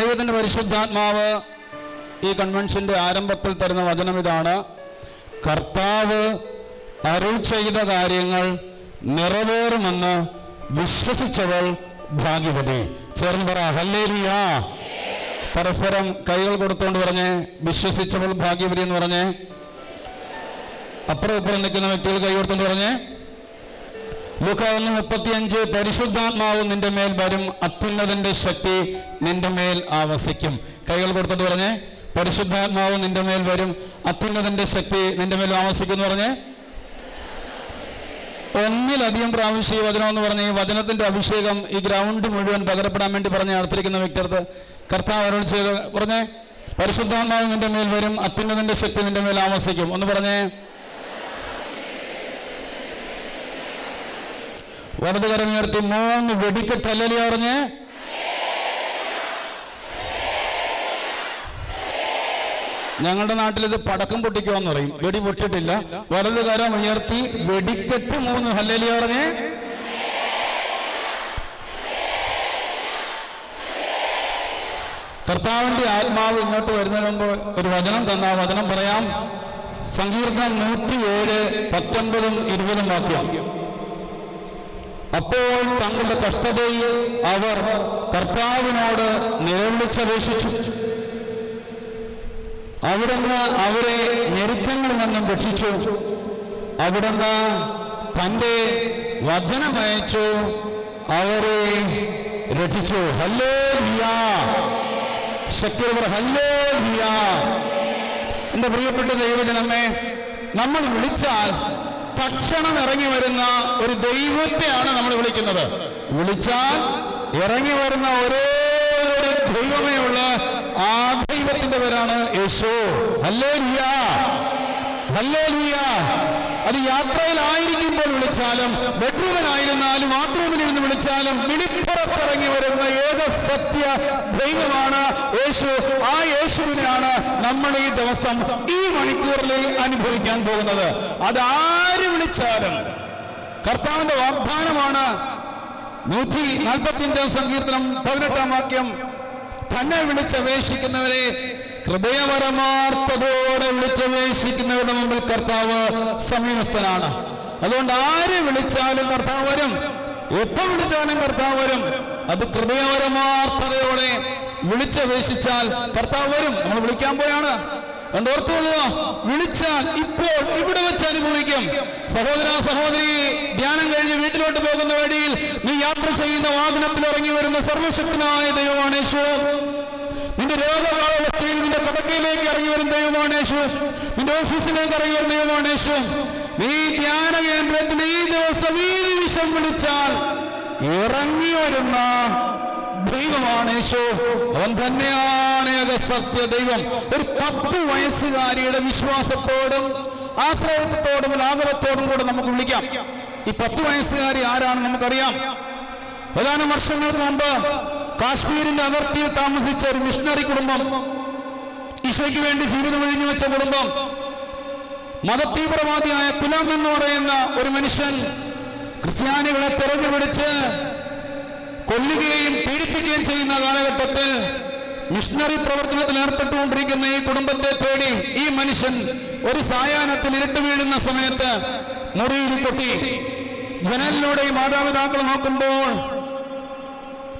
ദൈവത്തിന്റെ പരിശുദ്ധാത്മാവ് ഈ കൺവെൻഷന്റെ ആരംഭത്തിൽ തരുന്ന വചനം ഇതാണ്. കർത്താവ് അരുൾ ചെയ്ത കാര്യങ്ങൾ നിറവേറുമെന്ന് വിശ്വസിച്ചവൾ ഭാഗ്യവതി. ചേർന്ന് പറ ഹല്ലേലിയ. പരസ്പരം കൈകൾ കൊടുത്തുകൊണ്ട് പറഞ്ഞേ വിശ്വസിച്ചവൾ ഭാഗ്യവതി എന്ന് പറഞ്ഞേ. അപ്പുറം ഇപ്പുറം നിൽക്കുന്ന വ്യക്തികൾ കൈ കൊടുത്തുകൊണ്ട് പറഞ്ഞേ ലൂക്ക ഒന്ന് മുപ്പത്തിയഞ്ച് പരിശുദ്ധാത്മാവ് നിന്റെ മേൽ വരും അത്യുന്നതന്റെ ശക്തി നിന്റെ മേൽ ആവസിക്കും. കൈകൾ കൊടുത്തിട്ട് പറഞ്ഞേ പരിശുദ്ധാത്മാവ് നിന്റെ മേൽ വരും അത്യുന്നതന്റെ ശക്തി നിന്റെ മേൽ ആവസിക്കും എന്ന് പറഞ്ഞേ. ഒന്നിലധികം പ്രാവശ്യം ഈ വചനം എന്ന് പറഞ്ഞ ഈ വചനത്തിന്റെ അഭിഷേകം ഈ ഗ്രൗണ്ട് മുഴുവൻ പകരപ്പെടാൻ വേണ്ടി പറഞ്ഞ് അടുത്തിരിക്കുന്ന വ്യക്തിയടുത്ത് കർത്താവ് അരുൾ ചെയ്ത് പറഞ്ഞേ പരിശുദ്ധാത്മാവ് നിന്റെ മേൽ വരും അത്യുന്നതന്റെ ശക്തി നിന്റെ മേൽ ആവസിക്കും. ഒന്ന് പറഞ്ഞേ വലത് കരം ഉയർത്തി മൂന്ന് വെടിക്കെട്ടല്ലേ പറഞ്ഞ്? ഞങ്ങളുടെ നാട്ടിൽ ഇത് പടക്കം പൊട്ടിക്കുമെന്ന് പറയും. വെടി പൊട്ടിട്ടില്ല. വലത് കരം ഉയർത്തി വെടിക്കെട്ട് മൂന്ന് ഹല്ലലി പറഞ്ഞ്? കർത്താവിന്റെ ആത്മാവ് ഇങ്ങോട്ട് വരുന്നതിന് മുമ്പ് ഒരു വചനം തന്ന വചനം പറയാം. സങ്കീർത്തനം നൂറ്റിയേഴ് പത്തൊൻപതും ഇരുപതും വാക്യം. അപ്പോൾ തങ്ങളുടെ കഷ്ടതയിൽ അവർ കർത്താവിനോട് നിലവിളിച്ചപേക്ഷിച്ചു അവിടുന്ന് അവരെ ഞെരുക്കങ്ങളിൽ നിന്നും രക്ഷിച്ചു. അവിടുന്ന് തന്റെ വചനമയച്ചു അവരെ രക്ഷിച്ചു. ഹല്ലേ ശക്തിയോട് ഹല്ലേ എന്റെ പ്രിയപ്പെട്ട ദൈവജനമേ നമ്മൾ വിളിച്ചാൽ തക്ഷണം ഇറങ്ങി വരുന്ന ഒരു ദൈവത്തെയാണ് നമ്മൾ വിളിക്കുന്നത്. വിളിച്ചാൽ ഇറങ്ങി വരുന്ന ഒരേ ഒരു ദൈവമേ ഉള്ള ആ ദൈവത്തിന്റെ പേരാണ് യേശു. ഹല്ലേലൂയ. ഹല്ലേലൂയ. അത് യാത്രയിലായിരിക്കുമ്പോൾ വിളിച്ചാലും ബെഡ്റൂമിലായിരുന്നാലും ബാത്റൂമിൽ ഇരുന്ന് വിളിച്ചാലും വിളിപ്പുറത്തിറങ്ങി വരുന്ന ഏക സത്യ ദൈവമാണ് യേശു. ആ യേശുവിനെയാണ് നമ്മൾ ഈ ദിവസം ഈ മണിക്കൂറിൽ അനുഭവിക്കാൻ പോകുന്നത്. അത് ആര് വിളിച്ചാലും കർത്താവിന്റെ വാഗ്ദാനമാണ്. നൂറ്റി നാൽപ്പത്തിയഞ്ചാം സങ്കീർത്തനം പതിനെട്ടാം വാക്യം. തന്നെ വിളിച്ചപേക്ഷിക്കുന്നവരെ ഹൃദയപരമാർത്ഥതയോടെ വിളിച്ചപേക്ഷിക്കുന്നവരുടെ മുമ്പിൽ കർത്താവ് സമീപസ്ഥനാണ്. അതുകൊണ്ട് ആര് വിളിച്ചാലും കർത്താവ് വരും. എപ്പോൾ വിളിച്ചാലും കർത്താവ് വരും. അത് ഹൃദയപരമാർത്ഥതയോടെ വിളിച്ചപേക്ഷിച്ചാൽ കർത്താവ് വരും. നമ്മൾ വിളിക്കാൻ പോയാണ്. ഓർത്തുകൊള്ളുക. വിളിച്ചാൽ ഇപ്പോൾ ഇവിടെ വെച്ച് അനുഭവിക്കും. സഹോദര സഹോദരി ധ്യാനം കഴിഞ്ഞ് വീട്ടിലോട്ട് പോകുന്ന വഴിയിൽ നീ യാത്ര ചെയ്യുന്ന വാഹനത്തിൽ ഇറങ്ങി വരുന്ന സർവശക്തനായ ദൈവമാണ് യേശു. നിന്റെ രോഗാവസ്ഥയിൽ നിന്റെ കടക്കയിലേക്ക് ഇറങ്ങി വരുന്ന ദൈവമാണ് യേശു. നിന്റെ ഓഫീസിലേക്ക് ഇറങ്ങി വരുന്ന ദൈവമാണ് യേശു. നീ ധ്യാന കേന്ദ്രത്തിൽ ഈ ദിവസം ഈ നിമിഷം വിളിച്ചാൽ ഇറങ്ങി വരുന്ന ദൈവമാണ് യേശു. അവൻ തന്നെയാണ് സത്യ ദൈവം. ഒരു പത്ത് വയസ്സുകാരിയുടെ വിശ്വാസത്തോടും ആശ്രയത്തോടും ലാഘവത്തോടും കൂടെ നമുക്ക് വിളിക്കാം. ഈ പത്ത് വയസ്സുകാരി ആരാണ് നമുക്കറിയാം. ഏതാനും വർഷങ്ങൾക്ക് മുമ്പ് കാശ്മീരിന്റെ അതിർത്തിയിൽ താമസിച്ച ഒരു മിഷണറി കുടുംബം ഈശോയ്ക്ക് വേണ്ടി ജീവിതം ഒഴിഞ്ഞു വെച്ച കുടുംബം മതതീവ്രവാദിയായ കുലം എന്ന് പറയുന്ന ഒരു മനുഷ്യൻ ക്രിസ്ത്യാനികളെ തെരഞ്ഞു പിടിച്ച് കൊല്ലുകയും പീഡിപ്പിക്കുകയും ചെയ്യുന്ന കാലഘട്ടത്തിൽ മിഷണറി പ്രവർത്തനത്തിൽ ഏർപ്പെട്ടുകൊണ്ടിരിക്കുന്ന ഈ കുടുംബത്തെ തേടി ഈ മനുഷ്യൻ ഒരു സായാഹ്നത്തിൽ ഇരുട്ട് വീഴുന്ന സമയത്ത് മുറിയിൽ കൊട്ടി ജനലിലൂടെ ഈ മാതാപിതാക്കൾ നോക്കുമ്പോൾ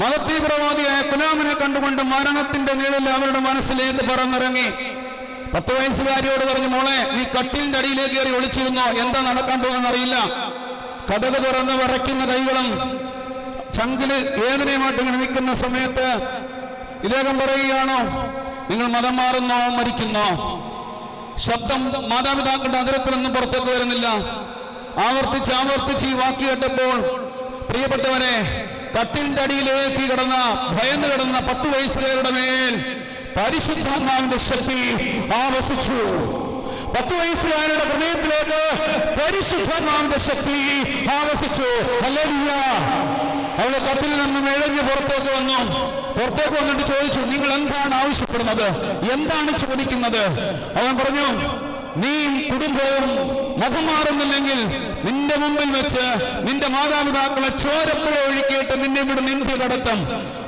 മതതീവ്രവാദിയായ കുലാമിനെ കണ്ടുകൊണ്ട് മരണത്തിന്റെ നിഴലിൽ അവരുടെ മനസ്സിലേക്ക് പറന്നിറങ്ങി. പത്ത് വയസ്സുകാരിയോട് പറഞ്ഞു മോളെ നീ കട്ടിലിന്റെ അടിയിലേക്ക് കയറി ഒളിച്ചിരുന്നോ? എന്താ നടക്കാൻ പോകുന്ന അറിയില്ല. കഥക് തുറന്ന് വിറയ്ക്കുന്ന കൈകളും ചങ്കിൽ വേദനയുമായിട്ട് ഇങ്ങനെ നിൽക്കുന്ന സമയത്ത് ഇദ്ദേഹം പറയുകയാണോ നിങ്ങൾ മതം മാറുന്നോ? മരിക്കുന്നോ? ശബ്ദം മാതാപിതാക്കളുടെ അതിരത്തിൽ നിന്നും പുറത്തേക്ക് വരുന്നില്ല. ആവർത്തിച്ച് ആവർത്തിച്ച് ഈ വാക്ക് കേട്ടപ്പോൾ പ്രിയപ്പെട്ടവനെ കട്ടിലിന്റെ അടിയിലേക്ക് കിടന്ന ഭയന്ന് കിടന്ന പത്ത് വയസ്സുകാരുടെ മേൽ പരിശുദ്ധാത്മാവിന്റെ ശക്തി ആവസിച്ചു. പത്ത് വയസ്സുകാരുടെ ഹൃദയത്തിലേക്ക് പരിശുദ്ധാത്മാവിന്റെ ശക്തി ആവസിച്ചു. ഹല്ലേലൂയ. അവൾ കത്തിൽ നിന്നും എഴഞ്ഞ് പുറത്തേക്ക് വന്നു. പുറത്തേക്ക് വന്നിട്ട് ചോദിച്ചു നിങ്ങൾ എന്താണ് ആവശ്യപ്പെടുന്നത്? എന്താണ് ചോദിക്കുന്നത്? അവൻ പറഞ്ഞു നീയും കുടുംബവും മുഖമാറുന്നില്ലെങ്കിൽ നിന്റെ മുമ്പിൽ വെച്ച് നിന്റെ മാതാപിതാക്കളെ ചോരപ്പുഴ ഒഴുക്കിയിട്ട് നിന്നെ ഇവിടെ നിന്ദി കടത്തം.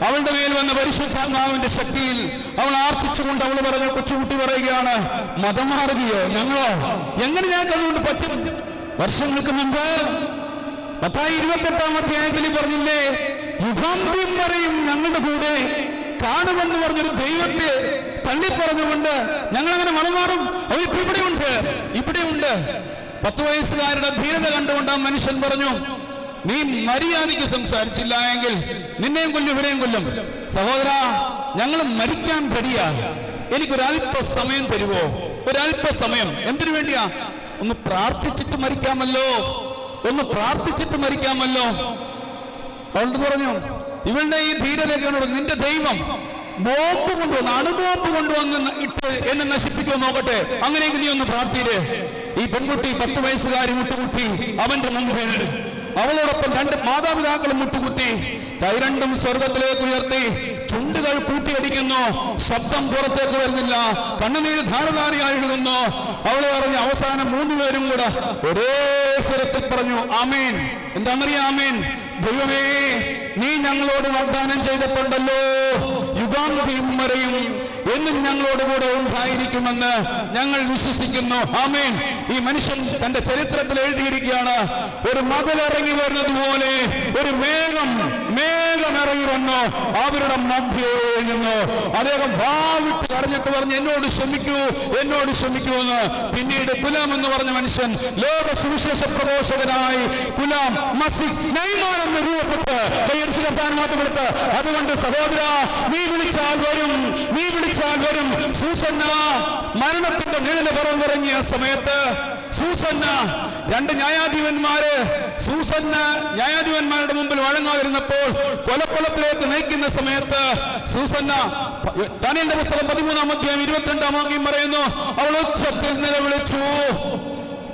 അവളുടെ മേൽ വന്ന പരിശുദ്ധാത്മാവിന്റെ ശക്തിയിൽ അവൾ ആർച്ചിച്ചുകൊണ്ട് അവൾ പറഞ്ഞു കൊച്ചുകുട്ടി പറയുകയാണ് മതം മാറുകയോ ഞങ്ങളോ? എങ്ങനെ ഞാൻ അതുകൊണ്ട് പറ്റും? വർഷങ്ങൾക്ക് മുമ്പ് പത്തായി ഇരുപത്തെട്ടാം അധ്യായത്തിൽ പറഞ്ഞില്ലേ യുഗാന്ത്യം വരെയും ഞങ്ങളുടെ കൂടെ കാണുമെന്ന് പറഞ്ഞൊരു ദൈവത്തെ തള്ളിപ്പറഞ്ഞുകൊണ്ട് ഞങ്ങൾ അങ്ങനെ മണമാറും അവരിപ്പോ ഇവിടെയുണ്ട് ഇവിടെയുണ്ട്. പത്ത് വയസ്സുകാരുടെ ധീരത കണ്ടുകൊണ്ട് ആ മനുഷ്യൻ പറഞ്ഞു നീ മര്യാദയ്ക്ക് സംസാരിച്ചില്ല എങ്കിൽ നിന്നെയും കൊല്ലും ഇവരെയും കൊല്ലും. സഹോദര ഞങ്ങൾ മരിക്കാൻ റെഡിയാ. എനിക്കൊരല്പ സമയം തരുവോ? ഒരല്പ സമയം എന്തിനു വേണ്ടിയാ? ഒന്ന് പ്രാർത്ഥിച്ചിട്ട് മരിക്കാമല്ലോ. ഒന്ന് പ്രാർത്ഥിച്ചിട്ട് മരിക്കാമല്ലോ. അവളുടെ പറഞ്ഞു ഇവളുടെ ഈ ധീരതയൊക്കെ നിന്റെ ദൈവം ബോംബ് കൊണ്ടുവന്ന് അണുബോംബ് കൊണ്ടുവന്ന് ഇട്ട് എന്നെ നശിപ്പിച്ചു നോക്കട്ടെ. അങ്ങനെയെങ്കിൽ നീ ഒന്ന് പ്രാർത്ഥിയില്ലേ ഈ പെൺകുട്ടി പത്ത് വയസ്സുകാരി മുട്ടുകുത്തി അവന്റെ മുമ്പിൽ അവളോടൊപ്പം രണ്ട് മാതാപിതാക്കളും മുട്ടുകുത്തി കൈ രണ്ടും സ്വർഗത്തിലേക്ക് ഉയർത്തി ചുണ്ടുകൾ കൂട്ടിയടിക്കുന്നു. ശബ്ദം പുറത്തേക്ക് വരുന്നില്ല. കണ്ണുനീര് ധാരധാരയായി എഴുതുന്നു അവളെ അറിഞ്ഞ് അവസാനം മൂന്നുപേരും കൂടെ ഒരേ സ്വരത്തിൽ പറഞ്ഞു ആമേൻ. എന്താണെന്നറിയാം ആമീൻ ദൈവമേ നീ ഞങ്ങളോട് വാഗ്ദാനം ചെയ്തിട്ടുണ്ടല്ലോ. യുഗാന്തിയും വരെയും എന്നും ഞങ്ങളോട് കൂടെ ഉണ്ടായിരിക്കുമെന്ന് ഞങ്ങൾ വിശ്വസിക്കുന്നു. ആമേൻ. ഈ മനുഷ്യൻ തന്റെ ചരിത്രത്തിൽ എഴുതിയിരിക്കുകയാണ് ഒരു മതിലിറങ്ങി വരുന്നത് പോലെ ഒരു മേഘം മേഘം ഇറങ്ങി വന്നു. അവരുടെ മധ്യേ അദ്ദേഹം വാവിട്ട് കരഞ്ഞിട്ട് പറഞ്ഞു എന്നോട് ക്ഷമിക്കൂ എന്നോട് ക്ഷമിക്കൂ എന്ന്. പിന്നീട് കുലാം എന്ന് പറഞ്ഞ മനുഷ്യൻ ലോക സുവിശേഷ പ്രഘോഷകനായി കുലാം മസിക് നൈമാൻ എന്ന് രൂപപ്പെട്ട് കൈയടിച്ച് കർത്താൻ മാത്രം കൊടുത്ത് അതുകൊണ്ട് സഹോദര നീ വിളിച്ചാൽ വരും നീ വിളിച്ചാൽ വരും. സൂസന്ന മരണത്തിന്റെ നിഴൽ പുറത്തിറങ്ങിയ സമയത്ത് സൂസന്ന രണ്ട് ന്യായാധിപന്മാര് സൂസന്ന ന്യായാധിപന്മാരുടെ മുമ്പിൽ വഴങ്ങാതിരുന്നപ്പോൾ കൊലക്കൊലത്തിലേക്ക് നയിക്കുന്ന സമയത്ത് സൂസന്ന തനിയുടെ പുസ്തകം പതിമൂന്നാം അധ്യായം ഇരുപത്തിരണ്ടാം വാക്യം പറയുന്നു അവൾ ഉച്ചത്തിൽ നിലവിളിച്ചു.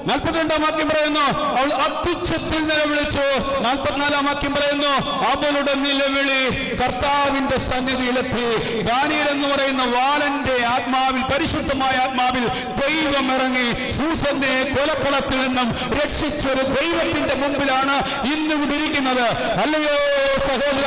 നാൽപ്പത്തിരണ്ടാം വാക്യം പറയുന്നു. അവൾ അത്യുച്ഛത്തിൽ നിലവിളിച്ചു. നാൽപ്പത്തിനാലാം വാക്യം പറയുന്നു. അവളുടെ നിലവിളി കർത്താവിന്റെ സന്നിധിയിലെത്തി. ദാനിയൽ എന്ന് പറയുന്ന വാളന്റെ ആത്മാവിൽ പരിശുദ്ധമായ ആത്മാവിൽ ദൈവം ഇറങ്ങി സൂസന്റെ കൊലക്കുളത്തിൽ നിന്നും രക്ഷിച്ചൊരു ദൈവത്തിന്റെ മുമ്പിലാണ് ഇന്നും ഇരിക്കുന്നത്. അല്ലയോ സഹോദര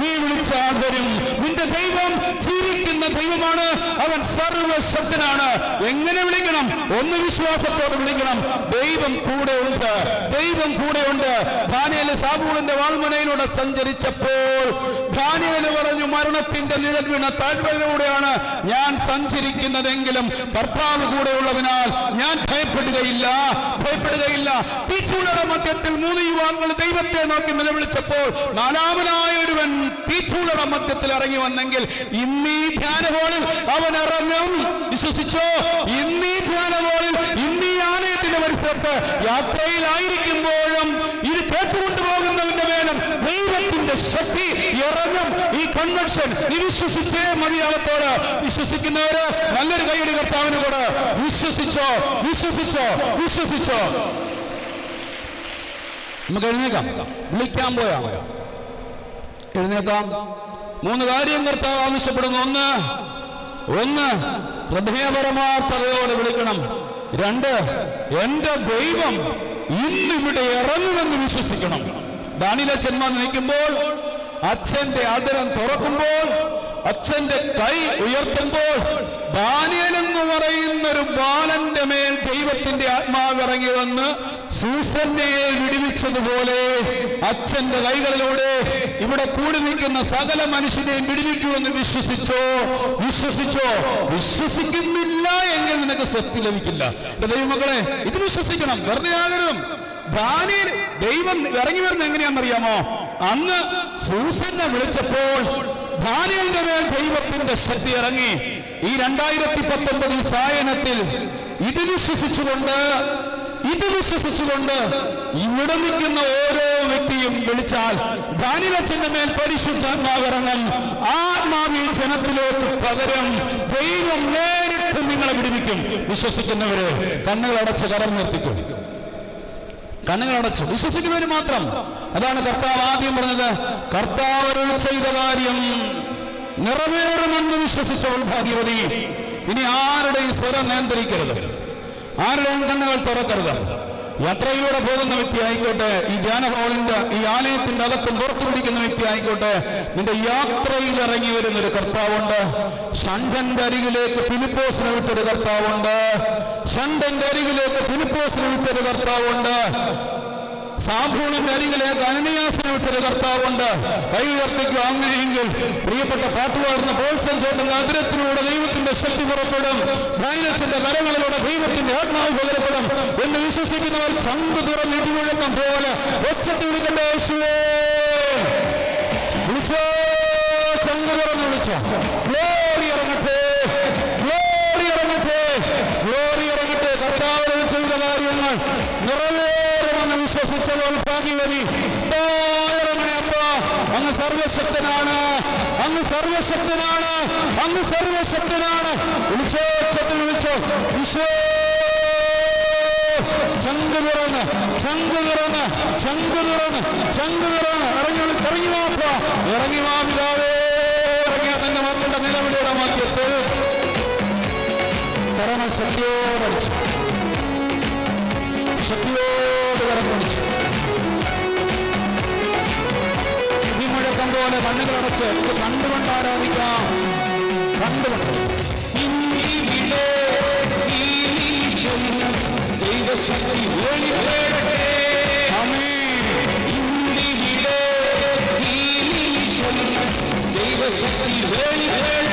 നീ വിളിച്ചാൽ വരും നിന്റെ ദൈവം ജീവിക്കുന്ന ദൈവമാണ്. അവൻ സർവശക്തനാണ്. എങ്ങനെ വിളിക്കണം? ഒന്ന് വിശ്വാസത്തോടെ വിളിക്കണം. ദൈവം കൂടെ ഉണ്ട് ദൈവം കൂടെ ഉണ്ട് ധാനിയൽ സാബൂളിന്റെ വാൾമനയിലൂടെ സഞ്ചരിച്ചപ്പോൾ ധാനിയൽ പറഞ്ഞു മരണത്തിന്റെ നിഴൽ വീണ താഴ്വരയിലൂടെയാണ് ഞാൻ സഞ്ചരിക്കുന്നതെങ്കിലും കർത്താവ് കൂടെ ഉള്ളതിനാൽ ഞാൻ ഭയപ്പെടുകയില്ല. ഭയപ്പെടുകയില്ല. തിരിച്ചുള്ള മധ്യത്തിൽ മൂന്ന് യുവാക്കൾ ദൈവത്തെ നോക്കി നിലവിളിച്ചപ്പോൾ നാലാമനായ ഒരുവൻ തീച്ചൂളയുടെ മധ്യത്തിൽ ഇറങ്ങി വന്നെങ്കിൽ ഇന്നീ ധ്യാന ഹോളിൽ അവൻ ഇറങ്ങും. വിശ്വസിച്ചോ? ഇന്നീ ധ്യാന ഹോളിൽ ഇന്നീ ആലയത്തിന്റെ പരിസരത്ത് യാത്രയിലായിരിക്കുമ്പോഴും ഇത് കേട്ടുകൊണ്ടുപോകുന്നതിന്റെ മേലും ദൈവത്തിന്റെ ശക്തി ഇറങ്ങും. ഈ കൺവെൻഷൻ നീ വിശ്വസിച്ചേ മതിയാവത്തോട് വിശ്വസിക്കുന്നവര് നല്ലൊരു കൈയടി കർത്താവിന് കൂടെ. വിശ്വസിച്ചോ? വിശ്വസിച്ചോ? വിശ്വസിച്ചോ? നമുക്ക് എഴുന്നേക്കാം വിളിക്കാൻ പോയാണ് എഴുന്നേക്കാം മൂന്ന് കാര്യം കർത്താവ് ആവശ്യപ്പെടുന്നു. ഒന്ന് ഒന്ന് ഹൃദയപരമാർത്ഥതയോടെ വിളിക്കണം. രണ്ട് എന്റെ ദൈവം ഇന്നിവിടെ ഇറങ്ങുമെന്ന് വിശ്വസിക്കണം. ദാനിലച്ചന്മാർ നിൽക്കുമ്പോൾ അച്ഛന്റെ ആദരം തുറക്കുമ്പോൾ അച്ഛന്റെ കൈ ഉയർത്തുമ്പോൾ ദാനിയൽ എന്ന് പറയുന്ന ഒരു ബാലന്റെ മേൽ ദൈവത്തിന്റെ ആത്മാവ് ഇറങ്ങി വന്ന് സൂസന്നയെ വിടുവിച്ചതുപോലെ അച്ഛന്റെ കൈകളിലൂടെ ഇവിടെ കൂടി നിൽക്കുന്ന സകല മനുഷ്യനെയും വിടുവിക്കുമെന്ന് വിശ്വസിച്ചോ? വിശ്വസിച്ചോ? വിശ്വസിക്കുന്നില്ല എങ്കിൽ നിനക്ക് സ്വസ്തി ലഭിക്കില്ല. ദൈവമക്കളെ ഇത് വിശ്വസിക്കണം. വെറുതെ ആകരുതും. ദൈവം ഇറങ്ങി വരുന്നത് എങ്ങനെയാണെന്നറിയാമോ? അന്ന് സൂസന്നെ വിളിച്ചപ്പോൾ ദാനിയലിന്റെ മേൽ ദൈവത്തിന്റെ ശക്തി ഇറങ്ങി. ഈ രണ്ടായിരത്തി പത്തൊമ്പത് സായനത്തിൽ ഇത് വിശ്വസിച്ചുകൊണ്ട് ഇത് വിശ്വസിച്ചുകൊണ്ട് ഇവിടെ നിൽക്കുന്ന ഓരോ വ്യക്തിയും വിളിച്ചാൽ ദാനിലച്ചന്റെ മേൽ പരിശുദ്ധാത്മാവ് ഇറങ്ങും ആത്മാവി ജനത്തിലേക്ക് പകരം. ദൈവം നേരിട്ട് നിങ്ങളെ വിടുവിക്കും. വിശ്വസിക്കുന്നവരെ കണ്ണുകളടച്ച് കരം നിർത്തിക്കും കണ്ണുകളടച്ച് വിശ്വസിക്കുന്നവര് മാത്രം. അതാണ് കർത്താവ് ആദ്യം പറഞ്ഞത്. കർത്താവ് അരുൾ ചെയ്ത കാര്യം നിറവേറുമെന്ന് വിശ്വസിച്ച ഭാഗ്യവതി. ഇനി ആരുടെയും സ്വരം നിയന്ത്രിക്കരുത്. ആരുടെയും കണ്ണുകൾ തുറക്കരുത്. യാത്രയിലൂടെ പോകുന്ന വ്യക്തി ആയിക്കോട്ടെ ഈ ധ്യാന ഹോളിന്റെ ഈ ആലയത്തിന്റെ അകത്തും പുറത്തു പിടിക്കുന്ന വ്യക്തി ആയിക്കോട്ടെ നിന്റെ യാത്രയിൽ ഇറങ്ങി വരുന്ന ഒരു കർത്താവുണ്ട്. ഷണ്ടന്റെ അരികിലേക്ക് ഫിലിപ്പോസിനെ വിട്ടൊരു കർത്താവുണ്ട്. ഷണ്ടന്റെ അരികിലേക്ക് ഫിലിപ്പോസിനെ വിട്ടൊരു കർത്താവുണ്ട്. സാബൂണിന്റെ അരികിലേക്ക് അനനിയാസിനെ വിട്ടൊരു കർത്താവുണ്ട്. കൈ ഉയർത്തിക്കുക അങ്ങനെയെങ്കിൽ പ്രിയപ്പെട്ട പാട്ടുപാടുന്ന പ്രോത്സാഹം ചേട്ടന്റെ അതിരത്തിലൂടെ ദൈവത്തിന്റെ ശക്തി പുറപ്പെടും. ധൈര്യത്തിന്റെ കരങ്ങളിലൂടെ ദൈവത്തിന്റെ ആത്മാവ് പകരപ്പെടും. എന്ന് വിശ്വസിക്കുന്നവർ ചങ്ക് തുറന്ന് ഇടിമുഴക്കം പോലെ ഒച്ചത്തിൽ വിളിക്കേണ്ട യേശുവേ. വിളിച്ചോ? ചങ്ക് തുറന്ന് വിളിച്ചോ? ഭാഗ്യവതി അങ്ങ് സർവശക്തനാണ്. അങ്ങ് സർവശക്തനാണ്. അങ്ങ് സർവശക്തനാണ്. വിളിച്ചോ ശക്തി വിളിച്ചോ. വിശ്വ ചങ്ക് തുറന്ന് ചങ്ക് തുറന്ന് ചങ്ക് തുറന്ന് ചങ്ക് തുറന്ന്. ഇറങ്ങി ഇറങ്ങി വാപ്പ ഇറങ്ങി വാ ഇറങ്ങിയ തന്റെ മക്കളുടെ നിലവിളിയുടെ മധ്യത്തിൽ. കരമ ശക്തിയോടടിച്ചു ശക്തിയോട് കരമടിച്ചു മുഴക്കം പോലെ കണ്ണുകളടച്ച് കണ്ടുകൊണ്ട് ആരാധിക്കാം. കണ്ടുകൊണ്ട്. ദൈവശക്തി വെളിപ്പെടട്ടെ ദൈവശക്തി വെളിപ്പെടട്ടെ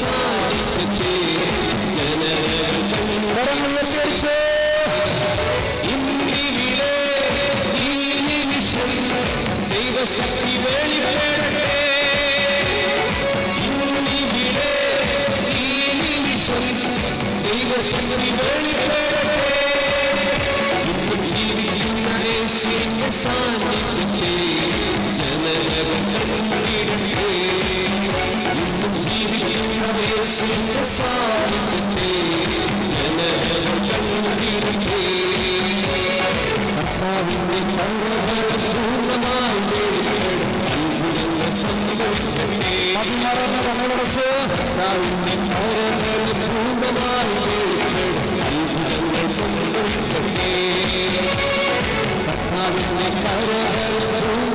time. മറന്ന് മണവച്ച് നാവിന്റെ മരങ്ങളിൽ പൂർണമായി അത്ഭുതങ്ങൾ സംഭവിക്കട്ടെ കർത്താവിന്റെ കരകളിൽ